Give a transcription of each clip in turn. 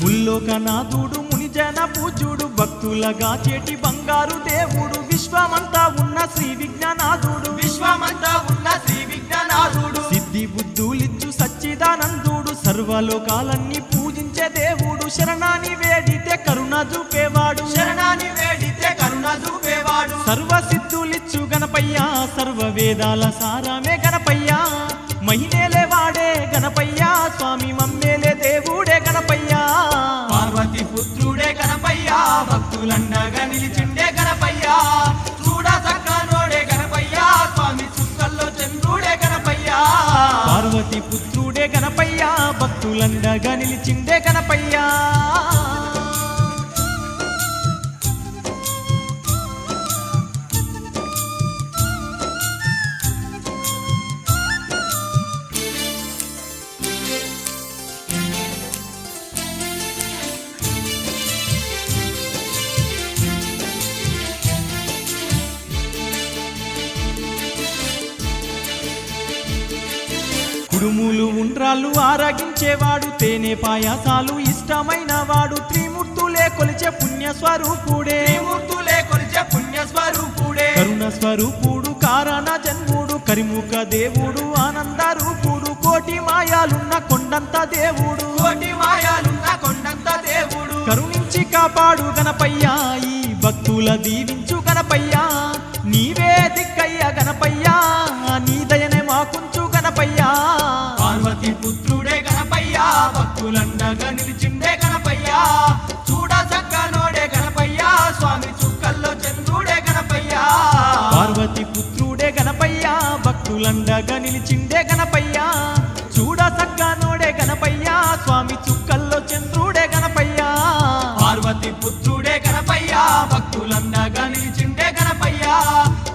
ముల్లోక నాథుడు పూజుడు భక్తులగా చేటి బంగారు దేవుడు. విశ్వమంతా ఉన్న శ్రీ విజ్ఞానాథుడు. విశ్వమంతా ఉన్న శ్రీ విజ్ఞానాథుడు. సిద్ధి బుద్ధులిచ్చు సచ్చిదానందుడు. సర్వలోకాలన్నీ పూజించే దేవుడు. శరణాని వేడితే కరుణ చూపేవాడు. శరణాన్ని వేడితే కరుణ చూపేవాడు. సర్వ సిద్ధులిచ్చు గణపయ్యా. సర్వ వేదాల సారమే గణపయ్యా. మహినేలే వాడే భక్తులండగా నిలిచిందే కనపయ్యా. కుడుములు ఉండ్రాళ్ళు ఆరగించేవాడు తేనె పాయాసాలు ఇష్టమైన వాడు త్రిమూర్తులే కొలిచే పుణ్య స్వరూపుడే త్రిమూర్తులే కొలిచే పుణ్య స్వరూపుడే కరుణ స్వరూపుడు కారణ జన్ముడు కరిముఖ దేవుడు ఆనంద రూపుడు కోటి మాయాలున్న కొండంత దేవుడు. కోటి మాయాలున్న కొండంత దేవుడు. కరుణించి కాపాడు గణపయ్యా ఈ భక్తుల దీవించు నిలిచిండే గణపయ్యా చూడ సక్కనోడే గణపయ్యా స్వామి చుక్కల్లో చంద్రుడే గణపయ్యా. పార్వతి పుత్రుడే గణపయ్యా భక్తులండగా నిలిచిండే గణపయ్యా. చూడ సక్కనోడే గణపయ్యా స్వామి చుక్కల్లో చంద్రుడే గణపయ్యా. పార్వతి పుత్రుడే గణపయ్యా భక్తులండగా నిలిచిండే గణపయ్యా.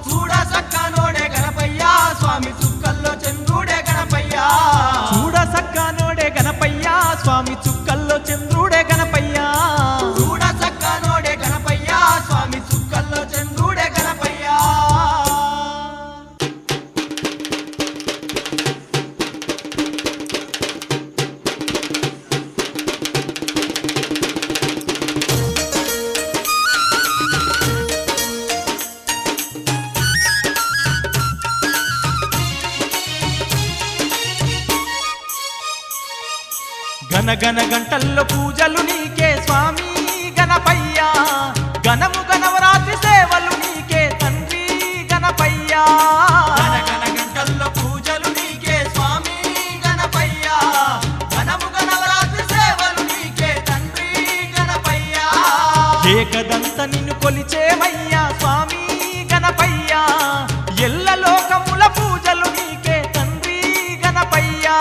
చూడ సక్కనోడే గణపయ్యా స్వామి చుక్కల్లో చంద్రుడే గణపయ్యా. చూడ సక్కనోడే గణపయ్యా స్వామి చుక్కల్లో గణ గంటల్లో పూజలు నీకే స్వామి గణపయ్యా. గణము గణవరాత్రి సేవలు నీకే తండ్రి గణపయ్యా. గంటల్లో పూజలు నీకే స్వామి గణపయ్యా. గణము గణవరాత్రి సేవలు నీకే తండ్రి గణపయ్యా. ఏకదంత నిన్ను కొలిచేమయ్యా స్వామి గణపయ్యా. ఎల్ల లోకముల పూజలు నీకే తండ్రి గణపయ్యా.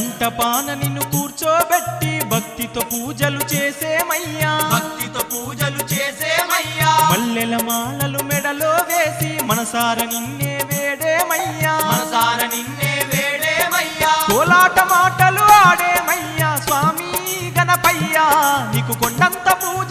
మంటపాన నిన్ను కూర్చోబెట్టి భక్తితో పూజలు చేసేమయ్యా. భక్తితో పూజలు చేసేమయ్యా. మల్లెల మాలలు మెడలో వేసి మనసార నిన్నే వేడేమయ్యా. మనసార నిన్నే వేడేమయ్యా. కోలాట మాటలు ఆడేమయ్యా స్వామి గణపయ్యా. నీకు కొండంత పూజ